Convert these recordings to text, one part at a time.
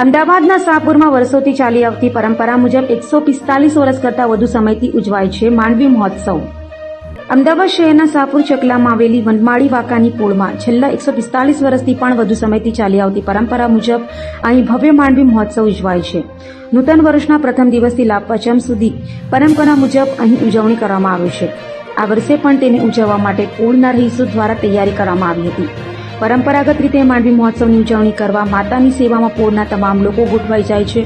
અમદાવાદના શાહપુરમાં વર્ષોથી ચાલી આવતી પરંપરા મુજબ એકસો પિસ્તાલીસ વર્ષ કરતાં વધુ સમયથી ઉજવાય છે માંડવી મહોત્સવ. અમદાવાદ શહેરના શાહપુર ચકલામાં આવેલી વનમાળી વાંકાની પોળમાં છેલ્લા એકસો પિસ્તાલીસ વર્ષથી પણ વધુ સમયથી ચાલી આવતી પરંપરા મુજબ અહીં ભવ્ય માંડવી મહોત્સવ ઉજવાય છે. નૂતન વર્ષના પ્રથમ દિવસથી લાભપચમ સુધી પરંપરા મુજબ અહીં ઉજવણી કરવામાં આવે છે. આ વર્ષે પણ તેને ઉજવવા માટે પોળના રહીશો દ્વારા તૈયારી કરવામાં આવી હતી. પરંપરાગત રીતે માંડવી મહોત્સવની ઉજવણી કરવા માતાની સેવામાં પોળના તમામ લોકો ગોઠવાઈ જાય છે.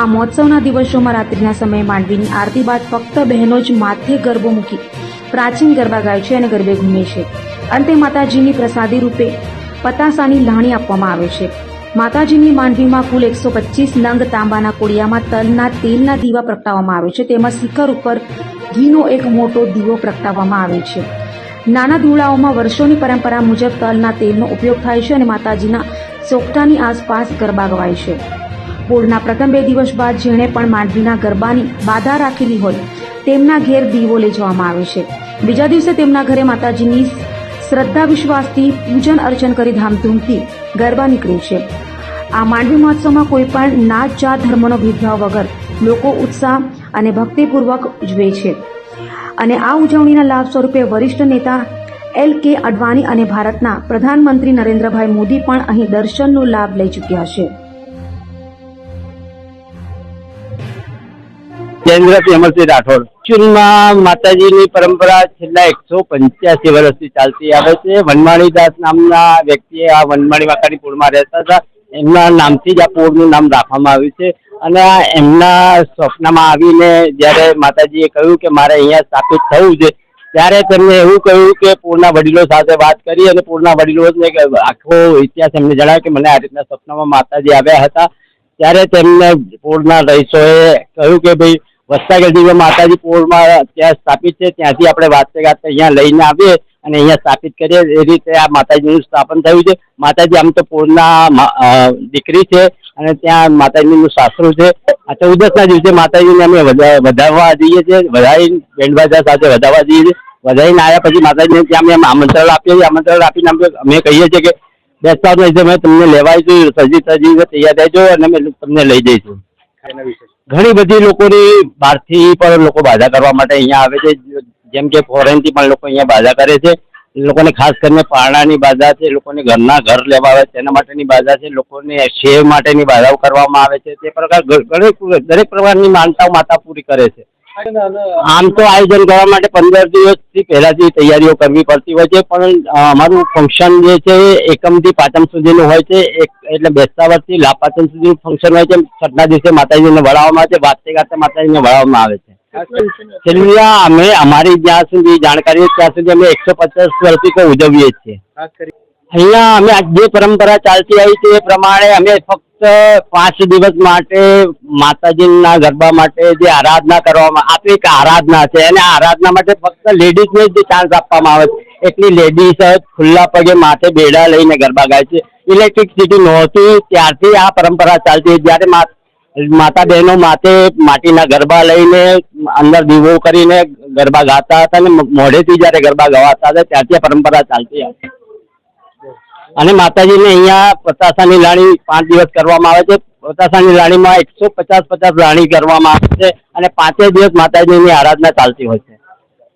આ મહોત્સવના દિવસોમાં રાત્રિના સમયે માંડવીની આરતી બાદ ફક્ત બહેનો જ માથે ગરબો મૂકી પ્રાચીન ગરબા ગાય છે અને ગરબે ઘૂમે છે. અંતે માતાજીની પ્રસાદી રૂપે પતાસાની લાણી આપવામાં આવે છે. માતાજીની માંડવીમાં કુલ એકસો પચીસ નંગ તાંબાના કોડિયામાં તલના તેલના દીવા પ્રગટાવવામાં આવે છે. તેમાં શિખર ઉપર ઘીનો એક મોટો દીવો પ્રગટાવવામાં આવે છે. નાના ધૂળાઓમાં વર્ષોની પરંપરા મુજબ તલના તેલનો ઉપયોગ થાય છે અને માતાજીના ચોકટાની આસપાસ ગરબા ગવાય છે. પોળના પ્રથમ બે દિવસ બાદ જેણે પણ માંડવીના ગરબાની બાધા રાખેલી હોય, તેમના ઘેર દીવો લઈ જવામાં આવે છે. બીજા દિવસે તેમના ઘરે માતાજીની શ્રદ્ધા, વિશ્વાસથી પૂજન અર્ચન કરી ધામધૂમથી ગરબા નીકળે છે. આ માંડવી મહોત્સવમાં કોઈ પણ નાત જાત, ધર્મનો ભેદભાવ વગર લોકો ઉત્સાહ અને ભક્તિપૂર્વક ઉજવે છે. અને આ ઉજવણીના લાભ સ્વરૂપે વરિષ્ઠ નેતા એલ કે અડવાણી અને ભારતના પ્રધાનમંત્રી નરેન્દ્રભાઈ મોદી પણ અહીં દર્શનનો લાભ લઈ ચૂક્યા છે. જયેન્દ્રસિંહ અમરસિંહ રાઠોડ. ચૂનમાં માતાજીની પરંપરા છેલ્લા એકસો પંચ્યાસી વર્ષથી ચાલતી આવે છે. વનમાળીદાસ નામના વ્યક્તિએ આ વનમાળી વાંકાની પૂળમાં રહેતા હતા. એમના નામથી જ આ પૂળનું નામ રાખવામાં આવ્યું છે. અને એમના સ્વપ્નમાં આવીને જ્યારે માતાજીએ કહ્યું કે મારે અહીંયા સ્થાપિત થવું છે, ત્યારે તેમને એવું કહ્યું કે પૂરના વડીલો સાથે વાત કરી અને પૂરના વડીલોને આખો ઇતિહાસ એમને જણાવ્યો કે મને આ રીતના સ્વપ્નમાં માતાજી આવ્યા હતા. ત્યારે તેમને પૂરના રહીશોએ કહ્યું કે ભાઈ વસ્તા ગઢીમાં માતાજી પૂરમાં ત્યાં સ્થાપિત છે, ત્યાંથી આપણે વાતે ગાતે અહીંયા લઈને આવીએ. અને અહીંયા સ્થાપિત કરીએ એ રીતે આ માતાજીનું સ્થાપન થયું છે. માતાજી આમ તો પૂરના દીકરી છે અને ત્યાં માતાજીનું સાસરું છે. આ ચૌદસના દિવસે માતાજીને અમે વધા- વધાવવા જઈએ છીએ વધારી બેન્ડબાજા સાથે વધાવવા જઈએ છીએ. વધારીને આવ્યા પછી માતાજીને ત્યાં અમે આમંત્રણ આપીએ છીએ. આમંત્રણ આપીને અમે અમે કહીએ છીએ કે બેસતા નહીં અમે તમને લેવાય છું સજી સજી તૈયાર રહેજો અને અમે તમને લઈ જઈશું. ઘણી બધી લોકોની બહારથી પણ લોકો બાધા કરવા માટે અહીંયા આવે છે. જેમ કે ફોરેનથી પણ લોકો અહીંયા બાધા કરે છે. લોકોને ખાસ કરીને પારણાની બાધા છે, લોકોને ઘરના ઘર લેવા આવે તેના માટેની બાધા છે, લોકોને શેવ માટેની બાધાઓ કરવામાં આવે છે. તે પ્રકાર દરેક પ્રકારની માનતાઓ માતા પૂરી કરે છે. આમ તો આયોજન કરવા માટે પંદર દિવસથી પહેલાથી તૈયારીઓ કરવી પડતી હોય છે, પણ અમારું ફંક્શન જે છે એકમથી પાંચમ સુધીનું હોય છે. એટલે બેસતા વર્ષથી લાભ પાંચમ સુધીનું ફંક્શન હોય છે. છઠ્ઠા દિવસે માતાજીને વળાવવામાં આવે છે વાતે ગાતે માતાજીને વળાવવામાં આવે છે. છેલ્લા અમે અમારી જ્યાં સુધી જાણકારી ત્યાં સુધી અમે એકસો પચાસ વર્ષથી ઉજવીએ છીએ. અહીંયા અમે જે પરંપરા ચાલતી આવી છે એ પ્રમાણે અમે ફક્ત પાંચ દિવસ માટે માતાજીના ગરબા માટે જે આરાધના કરવામાં આપણી એક આરાધના છે અને આરાધના માટે ફક્ત લેડીઝને જ ચાન્સ આપવામાં આવે છે. એટલી લેડીઝ ખુલ્લા પગે માથે બેડા લઈને ગરબા ગાય છે. ઇલેક્ટ્રિસિટી નહોતી ત્યારથી આ પરંપરા ચાલતી જ્યારે માતા બહેનો માથે માટીના ગરબા લઈને અંદર દીવો કરીને ગરબા ગાતા હતા અને મોઢેથી જ્યારે ગરબા ગવાતા હતા ત્યારથી પરંપરા ચાલતી હતી અને માતાજીને અહીંયા પતાસાની લાણી પાંચ દિવસ કરવામાં આવે છે. પતાસાની લાણીમાં એકસો પચાસ પચાસ લાણી કરવામાં આવે છે અને પાંચે દિવસ માતાજીની આરાધના ચાલતી હોય છે.